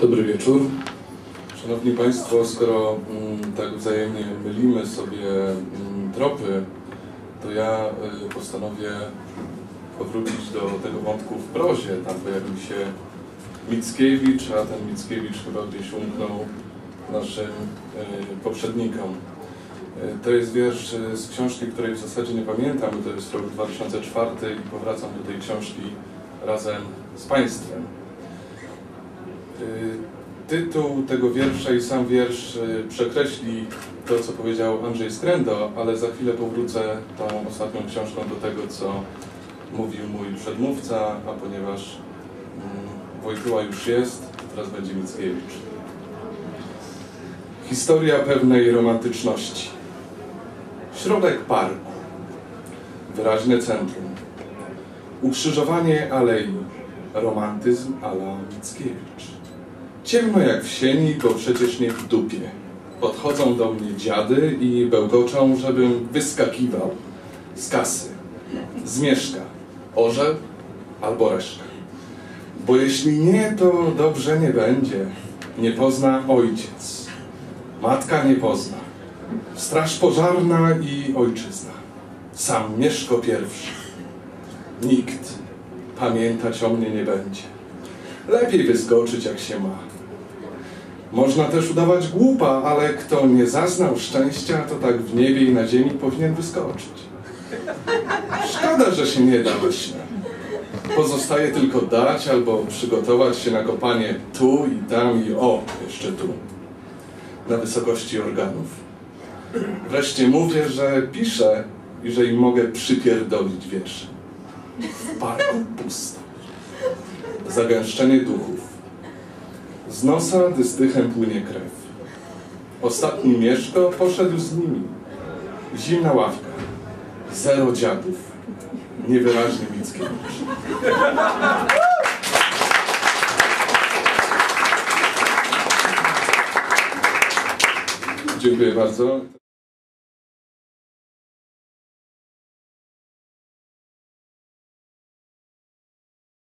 Dobry wieczór. Szanowni Państwo, skoro mm, tak wzajemnie mylimy sobie mm, tropy, to ja y, postanowię powrócić do tego wątku w prozie. Tam pojawił się Mickiewicz, a ten Mickiewicz chyba gdzieś umknął naszym y, poprzednikom. Y, To jest wiersz z książki, której w zasadzie nie pamiętam, to jest rok 2004 i powracam do tej książki razem z Państwem. Y, Tytuł tego wiersza i sam wiersz y, przekreśli to, co powiedział Andrzej Skrendo, ale za chwilę powrócę tą ostatnią książką do tego, co mówił mój przedmówca, a ponieważ mm, Wojtyła już jest, teraz będzie Mickiewicz. Historia pewnej romantyczności. Środek parku. Wyraźne centrum. Ukrzyżowanie alei. Romantyzm ala Mickiewicz. Ciemno jak w sieni, bo przecież nie w dupie. Podchodzą do mnie dziady i bełkoczą, żebym wyskakiwał z kasy, z mieszka, orzeł albo reszka. Bo jeśli nie, to dobrze nie będzie. Nie pozna ojciec, matka nie pozna, straż pożarna i ojczyzna. Sam Mieszko pierwszy. Nikt pamiętać o mnie nie będzie. Lepiej wyskoczyć jak się ma. Można też udawać głupa, ale kto nie zaznał szczęścia, to tak w niebie i na ziemi powinien wyskoczyć. Szkoda, że się nie da właśnie. Pozostaje tylko dać albo przygotować się na kopanie tu i tam i o, jeszcze tu. Na wysokości organów. Wreszcie mówię, że piszę i że im mogę przypierdolić wiersze. W parku pusto. Zagęszczenie duchów. Z nosa dystychem płynie krew. Ostatni Mieszko poszedł z nimi. Zimna ławka. Zero dziadów. Niewyraźny Mickiewicz. Dziękuję bardzo.